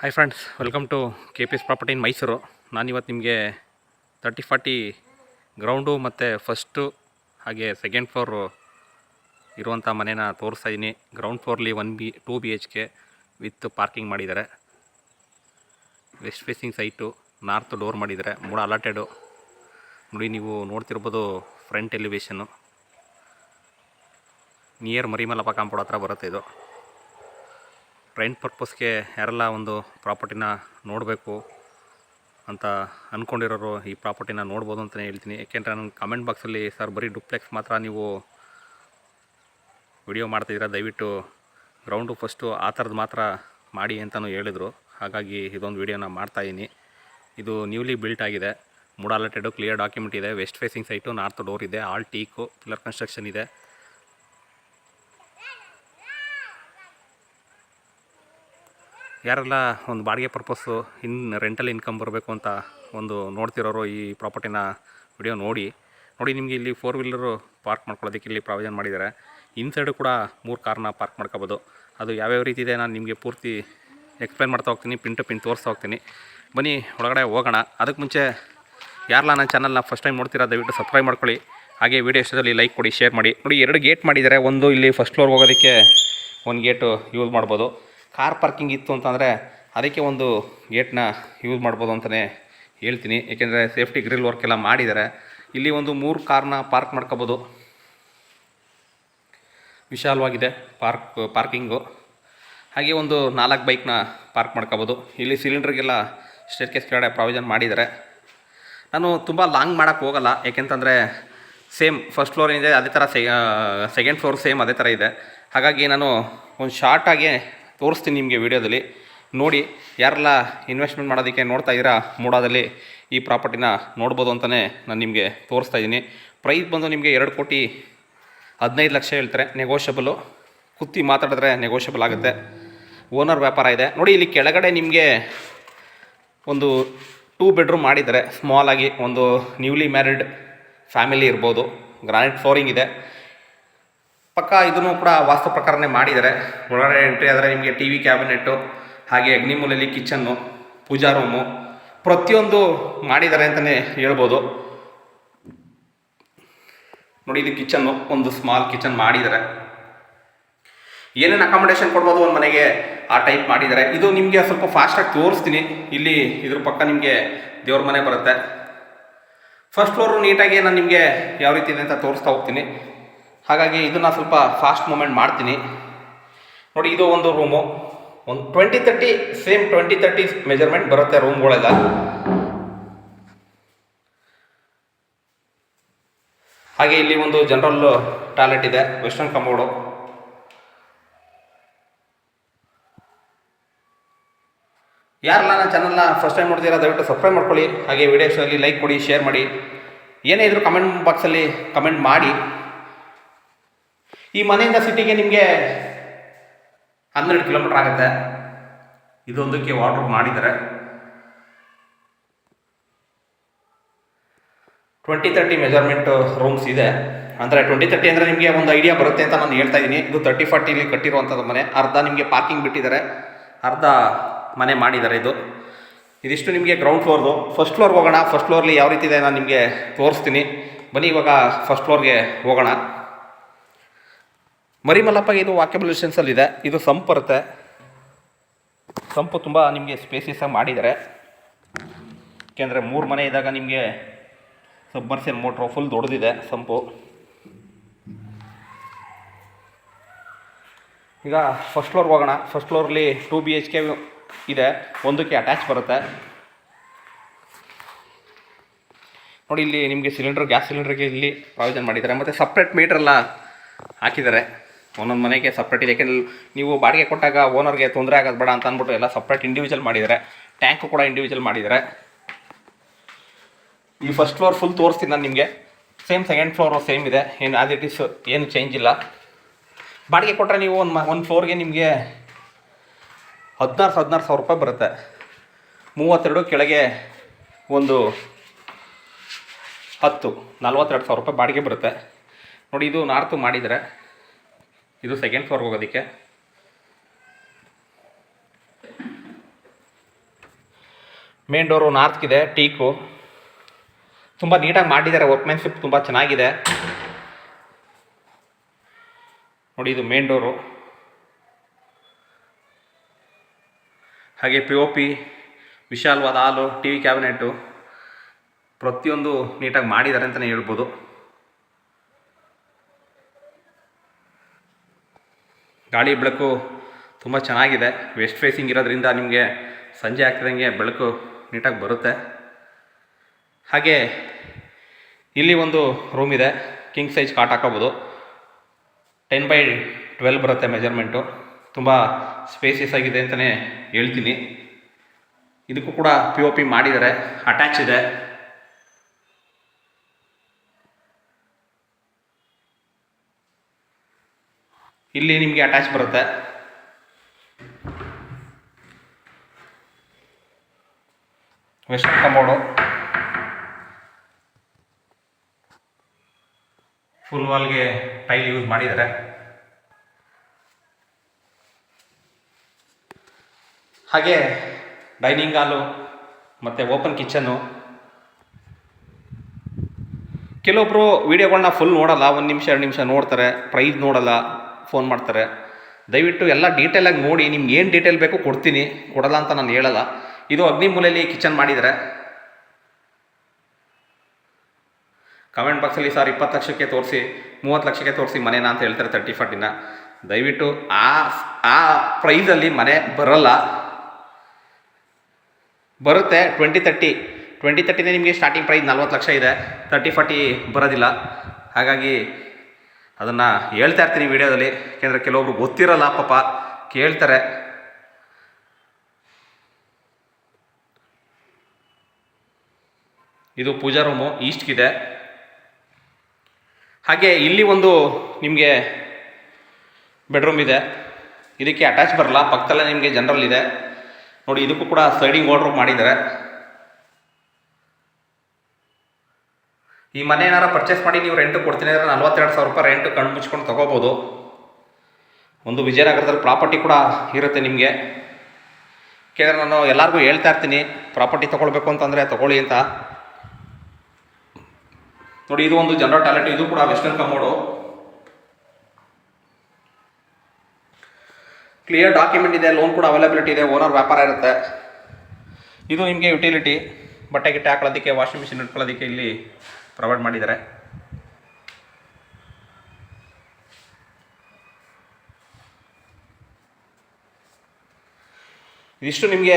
Hi friends welcome to K P S property in Mysuru ನಾನಿವತ್ತು ನಿಮಗೆ thirty forty ground ಮತ್ತು first ಹಾಗೆ second floor ಇರುವಂಥ ಮನೇನ ತೋರಿಸ್ತಾ ಇದ್ದೀನಿ ground ಫ್ಲೋರ್ಲಿ one B two B H K with parking ಮಾಡಿದ್ದಾರೆ. West facing site north door ಮಾಡಿದ್ದಾರೆ. ಮೂಡ ಅಲಾಟೆಡು ನೋಡಿ, ನೀವು ನೋಡ್ತಿರ್ಬೋದು ಫ್ರಂಟ್ ಎಲಿವೇಶನ್ನು ನಿಯರ್ ಮರಿಮಲಪ ಕಾಂಪೌಂಡ್ ಹತ್ರ ಬರುತ್ತೆ ಇದು. ರೆಂಟ್ ಪರ್ಪಸ್ಗೆ ಯಾರೆಲ್ಲ ಒಂದು ಪ್ರಾಪರ್ಟಿನ ನೋಡಬೇಕು ಅಂತ ಅಂದ್ಕೊಂಡಿರೋರು ಈ ಪ್ರಾಪರ್ಟಿನ ನೋಡ್ಬೋದು ಅಂತಲೇ ಹೇಳ್ತೀನಿ. ಯಾಕೆಂದರೆ ನನ್ನ ಕಮೆಂಟ್ ಬಾಕ್ಸಲ್ಲಿ ಸರ್ ಬರೀ ಡುಪ್ಲೆಕ್ಸ್ ಮಾತ್ರ ನೀವು ವಿಡಿಯೋ ಮಾಡ್ತಿದ್ದೀರಾ? ದಯವಿಟ್ಟು ಗ್ರೌಂಡು ಫಸ್ಟು ಆ ಥರದ್ದು ಮಾತ್ರ ಮಾಡಿ ಅಂತಲೂ ಹೇಳಿದರು. ಹಾಗಾಗಿ ಇದೊಂದು ವಿಡಿಯೋನ ಮಾಡ್ತಾಯಿದ್ದೀನಿ ಇದು ನ್ಯೂಲಿ ಬಿಲ್ಟ್ ಆಗಿದೆ. ಮೂಡಾಲಟೆಡು ಕ್ಲಿಯರ್ ಡಾಕ್ಯುಮೆಂಟ್ ಇದೆ. West facing site north door ಇದೆ. ಆಲ್ ಟೀಕು ಪಿಲ್ಲರ್ ಕನ್ಸ್ಟ್ರಕ್ಷನ್ ಇದೆ. ಯಾರೆಲ್ಲ ಒಂದು ಬಾಡಿಗೆ ಪರ್ಪಸ್ಸು ಇನ್ ರೆಂಟಲ್ ಇನ್ಕಮ್ ಬರಬೇಕು ಅಂತ ಒಂದು ನೋಡ್ತಿರೋರು ಈ ಪ್ರಾಪರ್ಟಿನ ವಿಡಿಯೋ ನೋಡಿ. ನೋಡಿ, ನಿಮಗೆ ಇಲ್ಲಿ ಫೋರ್ ವೀಲರು ಪಾರ್ಕ್ ಮಾಡ್ಕೊಳ್ಳೋದಕ್ಕೆ ಇಲ್ಲಿ ಪ್ರಾವಿಷನ್ ಮಾಡಿದ್ದಾರೆ. ಇನ್ ಸೈಡು ಕೂಡ ಮೂರು ಕಾರ್ನ ಪಾರ್ಕ್ ಮಾಡ್ಕೋಬೋದು. ಅದು ಯಾವ್ಯಾವ ರೀತಿ ಇದೆ ನಾನು ನಿಮಗೆ ಪೂರ್ತಿ ಎಕ್ಸ್ಪ್ಲೈನ್ ಮಾಡ್ತಾ ಹೋಗ್ತೀನಿ ಪಿನ್ ಟು ಪಿನ್ ತೋರಿಸ್ತಾ ಹೋಗ್ತೀನಿ. ಬನ್ನಿ, ಒಳಗಡೆ ಹೋಗೋಣ. ಅದಕ್ಕೆ ಮುಂಚೆ ಯಾರಲ್ಲ ನನ್ನ ಚಾನಲ್ನ ಫಸ್ಟ್ ಟೈಮ್ ನೋಡ್ತೀರಾ, ದಯವಿಟ್ಟು ಸಬ್ಸ್ಕ್ರೈಬ್ ಮಾಡ್ಕೊಳ್ಳಿ. ಹಾಗೆ ವೀಡಿಯೋ ಇಷ್ಟದಲ್ಲಿ ಲೈಕ್ ಕೊಡಿ ಶೇರ್ ಮಾಡಿ. ನೋಡಿ, ಎರಡು ಗೇಟ್ ಮಾಡಿದ್ದಾರೆ. ಒಂದು ಇಲ್ಲಿ ಫಸ್ಟ್ ಫ್ಲೋರ್ ಹೋಗೋದಕ್ಕೆ ಒಂದು ಗೇಟು ಯೂಸ್ ಮಾಡ್ಬೋದು. ಕಾರ್ ಪಾರ್ಕಿಂಗ್ ಇತ್ತು ಅಂತಂದರೆ ಅದಕ್ಕೆ ಒಂದು ಗೇಟ್ನ ಯೂಸ್ ಮಾಡ್ಬೋದು ಅಂತಲೇ ಹೇಳ್ತೀನಿ. ಏಕೆಂದರೆ ಸೇಫ್ಟಿ ಗ್ರಿಲ್ ವರ್ಕ್ ಎಲ್ಲ ಮಾಡಿದ್ದಾರೆ. ಇಲ್ಲಿ ಒಂದು ಮೂರು ಕಾರ್ನ ಪಾರ್ಕ್ ಮಾಡ್ಕೋಬೋದು. ವಿಶಾಲವಾಗಿದೆ ಪಾರ್ಕ್, ಪಾರ್ಕಿಂಗು. ಹಾಗೆ ಒಂದು ನಾಲ್ಕು ಬೈಕ್ನ ಪಾರ್ಕ್ ಮಾಡ್ಕೋಬೋದು. ಇಲ್ಲಿ ಸಿಲಿಂಡ್ರಿಗೆಲ್ಲ ಸ್ಟೇರ್ಕೇಸ್ ಕೆಳಗಡೆ ಪ್ರಾವಿಷನ್ ಮಾಡಿದ್ದಾರೆ. ನಾನು ತುಂಬ ಲಾಂಗ್ ಮಾಡೋಕ್ಕೆ ಹೋಗಲ್ಲ. ಏಕೆಂತಂದರೆ ಸೇಮ್ ಫಸ್ಟ್ ಫ್ಲೋರ್ ಏನಿದೆ, ಅದೇ ಥರ ಸೆಕೆಂಡ್ ಫ್ಲೋರ್ ಸೇಮ್ ಅದೇ ಥರ ಇದೆ. ಹಾಗಾಗಿ ನಾನು ಒಂದು ಶಾರ್ಟಾಗಿ ತೋರಿಸ್ತೀನಿ ನಿಮಗೆ ವಿಡಿಯೋದಲ್ಲಿ. ನೋಡಿ, ಯಾರೆಲ್ಲ ಇನ್ವೆಸ್ಟ್ಮೆಂಟ್ ಮಾಡೋದಕ್ಕೆ ನೋಡ್ತಾ ಇದ್ದೀರಾ, ಮೂಡಾದಲ್ಲಿ ಈ ಪ್ರಾಪರ್ಟಿನ ನೋಡ್ಬೋದು ಅಂತಲೇ ನಾನು ನಿಮಗೆ ತೋರಿಸ್ತಾ ಇದ್ದೀನಿ. ಪ್ರೈಸ್ ಬಂದು ನಿಮಗೆ ಎರಡು ಕೋಟಿ ಹದಿನೈದು ಲಕ್ಷ ಹೇಳ್ತಾರೆ. ನೆಗೋಷಿಯಬಲು ಕುತ್ತಿ ಮಾತಾಡಿದ್ರೆ ನೆಗೋಷಿಯಬಲ್ ಆಗುತ್ತೆ. ಓನರ್ ವ್ಯಾಪಾರ ಇದೆ. ನೋಡಿ, ಇಲ್ಲಿ ಕೆಳಗಡೆ ನಿಮಗೆ ಒಂದು ಟೂ ಬೆಡ್ರೂಮ್ ಮಾಡಿದ್ದಾರೆ. ಸ್ಮಾಲಾಗಿ ಒಂದು ನ್ಯೂಲಿ ಮ್ಯಾರಿಡ್ ಫ್ಯಾಮಿಲಿ ಇರ್ಬೋದು. ಗ್ರಾನೈಟ್ ಫ್ಲೋರಿಂಗ್ ಇದೆ. ಪಕ್ಕ ಇದನ್ನು ಕೂಡ ವಾಸ್ತು ಪ್ರಕಾರನೇ ಮಾಡಿದ್ದಾರೆ. ಒಳಗಡೆ ಎಂಟ್ರಿ ಆದರೆ ನಿಮಗೆ ಟಿ ವಿ ಕ್ಯಾಬಿನೆಟ್ಟು ಹಾಗೆ ಅಗ್ನಿಮೂಲೆಯಲ್ಲಿ ಕಿಚನ್ನು, ಪೂಜಾ ರೂಮು ಪ್ರತಿಯೊಂದು ಮಾಡಿದ್ದಾರೆ ಅಂತಲೇ ಹೇಳ್ಬೋದು. ನೋಡಿ, ಇದು ಕಿಚನ್ನು, ಒಂದು ಸ್ಮಾಲ್ ಕಿಚನ್ ಮಾಡಿದ್ದಾರೆ. ಏನೇನು ಅಕಾಮಿಡೇಷನ್ ಕೊಡ್ಬೋದು ಒಂದು ಮನೆಗೆ ಆ ಟೈಪ್ ಮಾಡಿದ್ದಾರೆ. ಇದು ನಿಮಗೆ ಸ್ವಲ್ಪ ಫಾಸ್ಟಾಗಿ ತೋರಿಸ್ತೀನಿ. ಇಲ್ಲಿ ಇದ್ರ ಪಕ್ಕ ನಿಮಗೆ ದೇವ್ರ ಮನೆ ಬರುತ್ತೆ. ಫಸ್ಟ್ ಫ್ಲೋರು ನೀಟಾಗಿ ನಾನು ನಿಮಗೆ ಯಾವ ರೀತಿ ಇದೆ ಅಂತ ತೋರಿಸ್ತಾ ಹೋಗ್ತೀನಿ. ಹಾಗಾಗಿ ಇದನ್ನು ಸ್ವಲ್ಪ ಫಾಸ್ಟ್ ಮೂಮೆಂಟ್ ಮಾಡ್ತೀನಿ. ನೋಡಿ, ಇದು ಒಂದು ರೂಮು ಒಂದು twenty thirty same twenty thirty measurement ಬರುತ್ತೆ ರೂಮ್ಗಳೆಲ್ಲ ಹಾಗೆ ಇಲ್ಲಿ ಒಂದು ಜನರಲ್ ಟಾಯ್ಲೆಟ್ ಇದೆ ವೆಸ್ಟರ್ನ್ ಕಂಬೌಡು ಯಾರಲ್ಲ ನನ್ನ ಚಾನಲ್ನ ಫಸ್ಟ್ ಟೈಮ್ ನೋಡ್ತೀರಾ ದಯವಿಟ್ಟು ಸಬ್ಸ್ಕ್ರೈಬ್ ಮಾಡ್ಕೊಳ್ಳಿ. ಹಾಗೆ ವಿಡಿಯೋಸಲ್ಲಿ ಲೈಕ್ ಕೊಡಿ ಶೇರ್ ಮಾಡಿ. ಏನೇ ಇದ್ರೂ ಕಮೆಂಟ್ ಬಾಕ್ಸಲ್ಲಿ ಕಮೆಂಟ್ ಮಾಡಿ. ಈ ಮನೆಯಿಂದ ಸಿಟಿಗೆ ನಿಮಗೆ ಹನ್ನೆರಡು ಕಿಲೋಮೀಟ್ರ್ ಆಗುತ್ತೆ. ಇದೊಂದಕ್ಕೆ ವಾಟರ್ ಮಾಡಿದ್ದಾರೆ. ಟ್ವೆಂಟಿ ತರ್ಟಿ ಮೆಜರ್ಮೆಂಟ್ ರೂಮ್ಸ್ ಇದೆ. ಅಂದರೆ ಟ್ವೆಂಟಿ ತರ್ಟಿ ಅಂದರೆ ನಿಮಗೆ ಒಂದು ಐಡಿಯಾ ಬರುತ್ತೆ ಅಂತ ನಾನು ಹೇಳ್ತಾ ಇದ್ದೀನಿ ಇದು ತರ್ಟಿ ಫಾರ್ಟಿಲಿ ಕಟ್ಟಿರುವಂಥದ್ದು ಮನೆ. ಅರ್ಧ ನಿಮಗೆ ಪಾರ್ಕಿಂಗ್ ಬಿಟ್ಟಿದ್ದಾರೆ. ಅರ್ಧ ಮನೆ ಮಾಡಿದ್ದಾರೆ ಇದು. ಇದಿಷ್ಟು ನಿಮಗೆ ಗ್ರೌಂಡ್ ಫ್ಲೋರ್ದು ಫಸ್ಟ್ ಫ್ಲೋರ್ಗೆ ಹೋಗೋಣ. ಫಸ್ಟ್ ಫ್ಲೋರ್ಲಿ ಯಾವ ರೀತಿ ಇದೆ ನಾನು ನಿಮಗೆ ತೋರಿಸ್ತೀನಿ. ಬನ್ನಿ ಇವಾಗ ಫಸ್ಟ್ ಫ್ಲೋರ್ಗೆ ಹೋಗೋಣ. ಮರಿಮಲ್ಲಪ್ಪಗೆ ಇದು ವಾಕ್ಯಬಲ್ ಡಿಸ್ಟೆನ್ಸಲ್ಲಿ ಇದೆ ಇದು ಸಂಪ್ ಬರುತ್ತೆ ಸಂಪು ತುಂಬ ನಿಮಗೆ ಸ್ಪೇಸಿಯಸ್ ಆಗಿ ಮಾಡಿದ್ದಾರೆ. ಏಕೆಂದರೆ ಮೂರು ಮನೆ ಇದ್ದಾಗ ನಿಮಗೆ ಸಬ್ಮರ್ಸಿಯಲ್ ಮೋಟ್ರು ಫುಲ್ ದೊಡ್ಡದಿದೆ ಸಂಪು. ಈಗ ಫಸ್ಟ್ ಫ್ಲೋರ್ ಹೋಗೋಣ. ಫಸ್ಟ್ ಫ್ಲೋರಲ್ಲಿ ಟೂ ಬಿ ಎಚ್ ಕೆ ಇದೆ. ಒಂದಕ್ಕೆ ಅಟ್ಯಾಚ್ ಬರುತ್ತೆ. ನೋಡಿ ಇಲ್ಲಿ ನಿಮಗೆ ಸಿಲಿಂಡರ್ ಗ್ಯಾಸ್ ಸಿಲಿಂಡರ್ಗೆ ಇಲ್ಲಿ ಪ್ರಾವಿಷನ್ ಮಾಡಿದ್ದಾರೆ. ಮತ್ತು ಸಪ್ರೇಟ್ ಮೀಟ್ರೆಲ್ಲ ಹಾಕಿದ್ದಾರೆ. ಒಂದೊಂದು ಮನೆಗೆ ಸಪ್ರೇಟ್ ಇದೆ. ಯಾಕೆಂದ್ರೆ ನೀವು ಬಾಡಿಗೆ ಕೊಟ್ಟಾಗ ಓನರ್ಗೆ ತೊಂದರೆ ಆಗೋದು ಬೇಡ ಅಂತ ಅಂದ್ಬಿಟ್ಟು ಎಲ್ಲ ಸಪ್ರೇಟ್ ಇಂಡಿವಿಜುವಲ್ ಮಾಡಿದ್ದಾರೆ ಟ್ಯಾಂಕು ಕೂಡ ಇಂಡಿವಿಜುವಲ್ ಮಾಡಿದ್ದಾರೆ ಈ ಫಸ್ಟ್ ಫ್ಲೋರ್ ಫುಲ್ ತೋರಿಸ್ತೀನಿ ನಾನು ನಿಮಗೆ. ಸೇಮ್ ಸೆಕೆಂಡ್ ಫ್ಲೋರು ಸೇಮ್ ಇದೆ. ಏನು ಆ್ಯಸ್ ಇಟ್ ಇಸ್ ಏನು ಚೇಂಜ್ ಇಲ್ಲ. ಬಾಡಿಗೆ ಕೊಟ್ಟರೆ ನೀವು ಒಂದು ಒಂದು ಫ್ಲೋರ್ಗೆ ನಿಮಗೆ ಹದಿನಾರು ಹದಿನಾರು ಸಾವಿರ ರೂಪಾಯಿ ಬರುತ್ತೆ. ಮೂವತ್ತೆರಡು ಕೆಳಗೆ ಒಂದು ಹತ್ತು, ನಲ್ವತ್ತೆರಡು ಸಾವಿರ ರೂಪಾಯಿ ಬಾಡಿಗೆ ಬರುತ್ತೆ. ನೋಡಿ, ಇದು ನಾರ್ತು ಮಾಡಿದರೆ. ಇದು ಸೆಕೆಂಡ್ ಫ್ಲೋರ್ಗೆ ಹೋಗೋದಕ್ಕೆ. ಮೇನ್ ಡೋರು ನಾರ್ತ್ಗಿದೆ ಟೀಕು ತುಂಬ ನೀಟಾಗಿ ಮಾಡಿದ್ದಾರೆ ವರ್ಕ್ಮೆನ್ಶಿಪ್ ತುಂಬ ಚೆನ್ನಾಗಿದೆ. ನೋಡಿ ಇದು ಮೇನ್ ಡೋರು ಹಾಗೆ ಪಿ ಓ ಪಿ ವಿಶಾಲವಾದ ಹಾಲು ಟಿ ವಿ ಕ್ಯಾಬಿನೆಟ್ಟು ಪ್ರತಿಯೊಂದು ನೀಟಾಗಿ ಮಾಡಿದ್ದಾರೆ ಅಂತಲೇ ಹೇಳ್ಬೋದು. ಗಾಳಿ ಬೆಳಕು ತುಂಬ ಚೆನ್ನಾಗಿದೆ. ವೆಸ್ಟ್ ಫೇಸಿಂಗ್ ಇರೋದ್ರಿಂದ ನಿಮಗೆ ಸಂಜೆ ಆಗ್ತಿದಂಗೆ ಬೆಳಕು ನೀಟಾಗಿ ಬರುತ್ತೆ. ಹಾಗೆ ಇಲ್ಲಿ ಒಂದು ರೂಮ್ ಇದೆ. ಕಿಂಗ್ ಸೈಜ್ ಕಾಟ್ ಹಾಕೋಬೋದು. ಟೆನ್ ಬೈ ಟ್ವೆಲ್ ಬರುತ್ತೆ ಮೆಜರ್ಮೆಂಟು ತುಂಬ ಸ್ಪೇಸಿಯಸ್ ಆಗಿದೆ ಅಂತಲೇ ಹೇಳ್ತೀನಿ. ಇದಕ್ಕೂ ಕೂಡ ಪಿ ಒ ಪಿ ಮಾಡಿದ್ದಾರೆ. ಅಟ್ಯಾಚ್ ಇದೆ. ಇಲ್ಲಿ ನಿಮಗೆ ಅಟ್ಯಾಚ್ ಬರುತ್ತೆ. ವೆಸ್ಟರ್ನ್ ಫುಲ್ ವಾಲ್ಗೆ ಟೈಲ್ ಯೂಸ್ ಮಾಡಿದ್ದಾರೆ. ಹಾಗೆ ಡೈನಿಂಗ್ ಹಾಲು ಮತ್ತು ಓಪನ್ ಕಿಚನ್ನು ಕೆಲವೊಬ್ಬರು ವೀಡಿಯೋಗಳನ್ನ ಫುಲ್ ನೋಡಲ್ಲ, ಒಂದು ನಿಮಿಷ, ಎರಡು ನಿಮಿಷ ನೋಡ್ತಾರೆ ಪ್ರೈಸ್ ನೋಡಲ್ಲ. ಫೋನ್ ಮಾಡ್ತಾರೆ. ದಯವಿಟ್ಟು ಎಲ್ಲ ಡೀಟೇಲಾಗಿ ನೋಡಿ, ನಿಮ್ಗೆ ಏನು ಡೀಟೇಲ್ ಬೇಕು ಕೊಡ್ತೀನಿ, ಕೊಡಲ್ಲ ಅಂತ ನಾನು ಹೇಳಲ್ಲ. ಇದು ಅಗ್ನಿ ಮೂಲೆಯಲ್ಲಿ ಕಿಚನ್ ಮಾಡಿದರೆ. ಕಮೆಂಟ್ ಬಾಕ್ಸಲ್ಲಿ ಸರ್ ಇಪ್ಪತ್ತು ಲಕ್ಷಕ್ಕೆ ತೋರಿಸಿ, ಮೂವತ್ತು ಲಕ್ಷಕ್ಕೆ ತೋರಿಸಿ ಮನೆನ ಅಂತ ಹೇಳ್ತಾರೆ ತರ್ಟಿ ಫಾರ್ಟಿನ ದಯವಿಟ್ಟು ಆ ಆ ಪ್ರೈಸಲ್ಲಿ ಮನೆ ಬರಲ್ಲ. ಬರುತ್ತೆ ಟ್ವೆಂಟಿ ತರ್ಟಿ ಟ್ವೆಂಟಿ ತರ್ಟಿನೇ ನಿಮಗೆ ಸ್ಟಾರ್ಟಿಂಗ್ ಪ್ರೈಸ್ ನಲ್ವತ್ತು ಲಕ್ಷ ಇದೆ. ತರ್ಟಿ ಫಾರ್ಟಿ ಬರೋದಿಲ್ಲ. ಹಾಗಾಗಿ ಅದನ್ನು ಹೇಳ್ತಾ ಇರ್ತೀನಿ ವಿಡಿಯೋದಲ್ಲಿ. ಏಕೆಂದರೆ ಕೆಲವೊಬ್ರು ಗೊತ್ತಿರಲ್ಲ, ಪಾಪ ಕೇಳ್ತಾರೆ. ಇದು ಪೂಜಾ ರೂಮು ಈಸ್ಟ್ಗಿದೆ ಹಾಗೆ ಇಲ್ಲಿ ಒಂದು ನಿಮಗೆ ಬೆಡ್ರೂಮ್ ಇದೆ. ಇದಕ್ಕೆ ಅಟ್ಯಾಚ್ ಬರಲ್ಲ, ಪಕ್ಕದಲ್ಲೇ ನಿಮಗೆ ಜನರಲ್ ಇದೆ. ನೋಡಿ, ಇದಕ್ಕೂ ಕೂಡ ಸೈಡಿಂಗ್ ವಾರ್ಡ್ರೋಬ್ ಮಾಡಿದ್ದಾರೆ. ಈ ಮನೆ ಏನಾರ ಪರ್ಚೇಸ್ ಮಾಡಿ ನೀವು ರೆಂಟ್ ಕೊಡ್ತೀನಿ ಅಂದರೆ ನಲ್ವತ್ತೆರಡು ಸಾವಿರ ರೂಪಾಯಿ ರೆಂಟ್ ಕಣ್ಣು ಮುಚ್ಕೊಂಡು ತೊಗೋಬೋದು. ಒಂದು ವಿಜಯನಗರದಲ್ಲಿ ಪ್ರಾಪರ್ಟಿ ಕೂಡ ಇರುತ್ತೆ ನಿಮಗೆ. ಯಾಕೆಂದರೆ ನಾನು ಎಲ್ಲರಿಗೂ ಹೇಳ್ತಾ ಇರ್ತೀನಿ ಪ್ರಾಪರ್ಟಿ ತೊಗೊಳ್ಬೇಕು ಅಂತಂದರೆ ತೊಗೊಳ್ಳಿ ಅಂತ. ನೋಡಿ, ಇದು ಒಂದು ಜನರಲ್ ಟಾಯ್ಲೆಟ್ ಇದು ಕೂಡ ವೆಸ್ಟರ್ನ್ ಕಮೋಡು ಕ್ಲಿಯರ್ ಡಾಕ್ಯುಮೆಂಟ್ ಇದೆ ಲೋನ್ ಕೂಡ ಅವೈಲಬಿಲಿಟಿ ಇದೆ ಓನರ್ ವ್ಯಾಪಾರ ಇರುತ್ತೆ. ಇದು ನಿಮಗೆ ಯುಟಿಲಿಟಿ ಬಟ್ಟೆ ಗಿಟ್ಟೆ ಹಾಕೊಳ್ಳೋದಕ್ಕೆ ವಾಷಿಂಗ್ ಮಿಷಿನ್ ಇಟ್ಕೊಳ್ಳೋದಕ್ಕೆ ಇಲ್ಲಿ ಪ್ರೊವೈಡ್ ಮಾಡಿದ್ದಾರೆ. ಇದಿಷ್ಟು ನಿಮಗೆ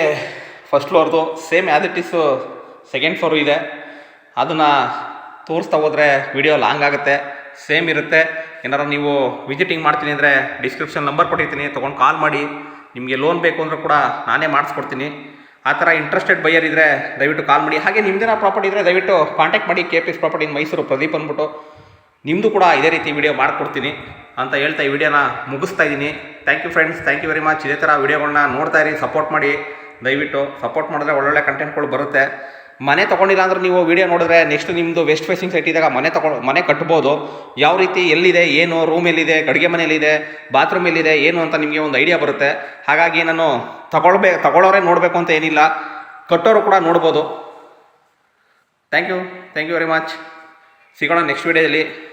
first ಫ್ಲೋರ್ದು same as it is second floor ಇದೆ. ಅದನ್ನು ತೋರಿಸ್ತಾ ಹೋದರೆ ವಿಡಿಯೋ ಲಾಂಗ್ ಆಗುತ್ತೆ. ಸೇಮ್ ಇರುತ್ತೆ. ಏನಾರು ನೀವು ವಿಸಿಟಿಂಗ್ ಮಾಡ್ತೀನಿ ಅಂದರೆ ಡಿಸ್ಕ್ರಿಪ್ಷನ್ ನಂಬರ್ ಕೊಟ್ಟಿರ್ತೀನಿ. ತೊಗೊಂಡು ಕಾಲ್ ಮಾಡಿ. ನಿಮಗೆ ಲೋನ್ ಬೇಕು ಅಂದರೂ ಕೂಡ ನಾನೇ ಮಾಡಿಸ್ಕೊಡ್ತೀನಿ. ಆ ಥರ ಇಂಟ್ರೆಸ್ಟೆಡ್ ಬೈಯರ್ ಇದ್ದರೆ ದಯವಿಟ್ಟು ಕಾಲ್ ಮಾಡಿ. ಹಾಗೆ ನಿಮ್ಮದೇನೋ ಪ್ರಾಪರ್ಟಿ ಇದ್ದರೆ ದಯವಿಟ್ಟು ಕಾಂಟ್ಯಾಕ್ಟ್ ಮಾಡಿ K P S property Mysuru Pradeep ಅಂದ್ಬಿಟ್ಟು. ನಿಮ್ಮದು ಕೂಡ ಇದೇ ರೀತಿ ವಿಡಿಯೋ ಮಾಡಿಕೊಡ್ತೀನಿ ಅಂತ ಹೇಳ್ತಾ ಈ ವಿಡಿಯೋನ ಮುಗಿಸ್ತಾ ಇದ್ದೀನಿ. Thank you friends thank you very much ಇದೇ ಥರ ವೀಡಿಯೋಗಳನ್ನ ನೋಡ್ತಾ ಇರಿ ಸಪೋರ್ಟ್ ಮಾಡಿ. ದಯವಿಟ್ಟು ಸಪೋರ್ಟ್ ಮಾಡಿದ್ರೆ ಒಳ್ಳೊಳ್ಳೆ ಕಂಟೆಂಟ್ಗಳು ಬರುತ್ತೆ. ಮನೆ ತೊಗೊಂಡಿಲ್ಲ ಅಂದ್ರೆ ನೀವು ವಿಡಿಯೋ ನೋಡಿದ್ರೆ ನೆಕ್ಸ್ಟ್ ನಿಮ್ಮದು ವೆಸ್ಟ್ ಫೇಸಿಂಗ್ ಸೈಟ್ ಇದ್ದಾಗ ಮನೆ ತಗೊಂಡು, ಮನೆ ಕಟ್ಬೋದು. ಯಾವ ರೀತಿ ಎಲ್ಲಿದೆ, ಏನು ರೂಮ್ ಎಲ್ಲಿದೆ, ಅಡುಗೆ ಮನೆಯಲ್ಲಿದೆ ಬಾತ್ರೂಮ್ ಎಲ್ಲಿದೆ, ಏನು ಅಂತ ನಿಮಗೆ ಒಂದು ಐಡಿಯಾ ಬರುತ್ತೆ. ಹಾಗಾಗಿ ನಾನು ತಗೊಳ್ಬೇ, ತಗೊಳ್ಳೋರೇ ನೋಡಬೇಕು ಅಂತ ಏನಿಲ್ಲ. ಕಟ್ಟೋರು ಕೂಡ ನೋಡ್ಬೋದು. Thank you thank you very much ಸಿಗೋಣ ನೆಕ್ಸ್ಟ್ ವಿಡಿಯೋದಲ್ಲಿ